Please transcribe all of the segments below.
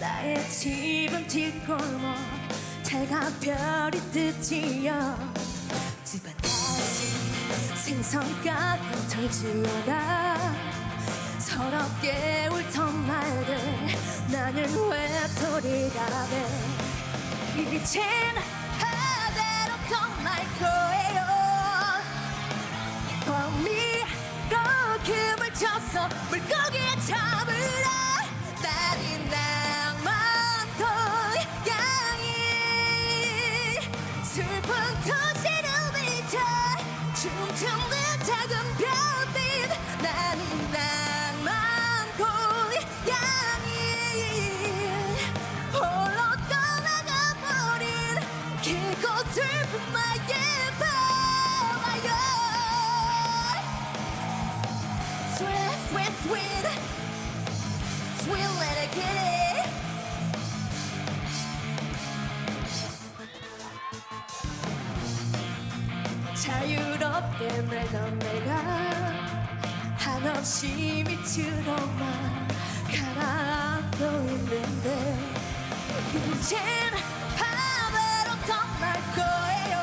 나의 집은 뒷골목. 제가 별이 뜨지요 집안 다시 생선가게 털지어라 서럽게 울던 말들 나는 외톨이라 해 이젠 하대로 떠날 거예요. 범위로 금을 쳐서 물고 춤추는 작은 별빛 나는 낭만 고양이 홀로 떠나가버린 길고 슬픈 나의 바다요. Sweet, sweet, sweet. Sweet little kitty. 자유 롭게 날던 내가 한없이 밑으로만 가라앉고 있는데 이젠 하늘로 떠날 거예요.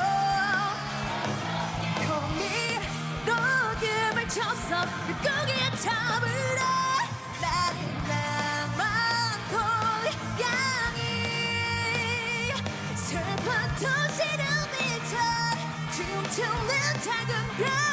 거미로 금을 쳐서 물고기에 잡으라 슬픈 비춰 춤추는 작은 별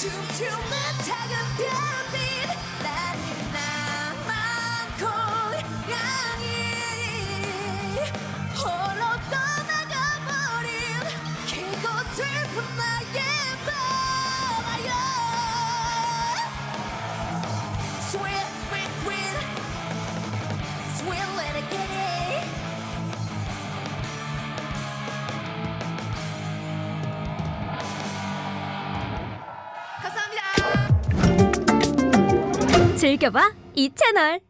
춤추는 작은 별빛 나는 낭만 고양이 홀로 떠나가버린 길고 슬픈 나의 sweet, sweet 즐겨봐 이 채널.